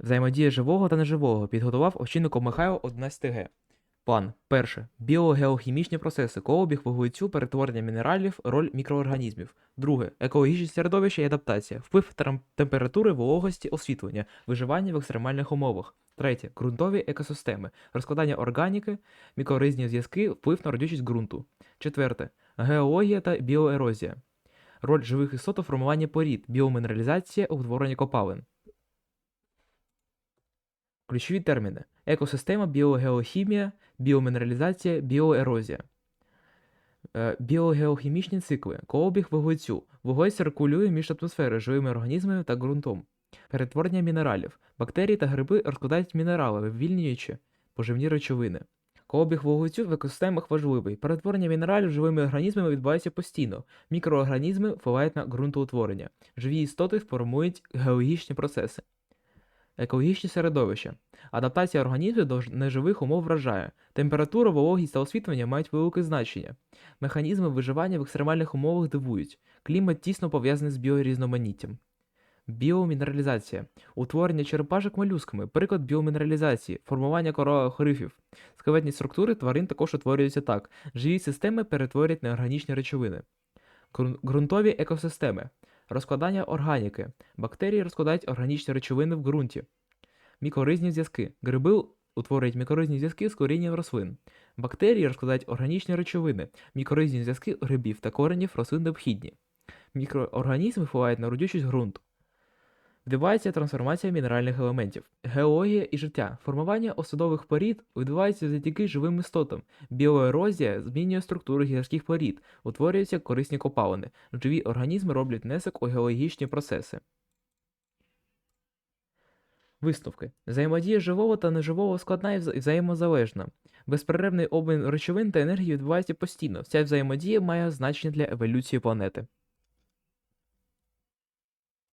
Взаємодія живого та неживого підготував Овчинников Михайло 11Г. План. Перше. Біогеохімічні процеси, колобіг вуглецю, перетворення мінералів, роль мікроорганізмів. Друге. Екологічне середовище і адаптація, вплив температури, вологості, освітлення, виживання в екстремальних умовах. Третє. Ґрунтові екосистеми, розкладання органіки, мікоризні зв'язки, вплив на родючість ґрунту. Четверте. Геологія та біоерозія. Роль живих істот у формуванні порід, біомінералізація, утворення копалин. Ключові терміни: екосистема, біогеохімія, біомінералізація, біоерозія. Е, Біогеохімічні цикли, колобіг вуглецю. Вуглець циркулює між атмосферою, живими організмами та ґрунтом. Перетворення мінералів. Бактерії та гриби розкладають мінерали, вивільнюючи поживні речовини. Колобіг вуглецю в екосистемах важливий. Перетворення мінералів живими організмами відбувається постійно. Мікроорганізми впливають на ґрунтоутворення. Живі істоти формують геологічні процеси. Екологічні середовища. Адаптація організмів до неживих умов вражає. Температура, вологість та освітлення мають велике значення. Механізми виживання в екстремальних умовах дивують. Клімат тісно пов'язаний з біорізноманіттям. Біомінералізація. Утворення черепашок молюсками. Приклад біомінералізації. Формування коралових рифів. Скелетні структури тварин також утворюються так. Живі системи перетворюють на органічні речовини. Ґрунтові екосистеми. Розкладання органіки. Бактерії розкладають органічні речовини в ґрунті. Мікоризні зв'язки. Гриби утворюють мікоризні зв'язки з корінням рослин. Бактерії розкладають органічні речовини. Мікоризні зв'язки грибів та коренів рослин необхідні. Мікроорганізми впливають на родючість ґрунту. Відбувається трансформація мінеральних елементів. Геологія і життя. Формування осадових порід відбувається завдяки живим істотам. Біоерозія змінює структуру гірських порід, утворюються корисні копалини. Живі організми роблять внесок у геологічні процеси. Висновки. Взаємодія живого та неживого складна і взаємозалежна. Безперервний обмін речовин та енергії відбувається постійно. Ця взаємодія має значення для еволюції планети.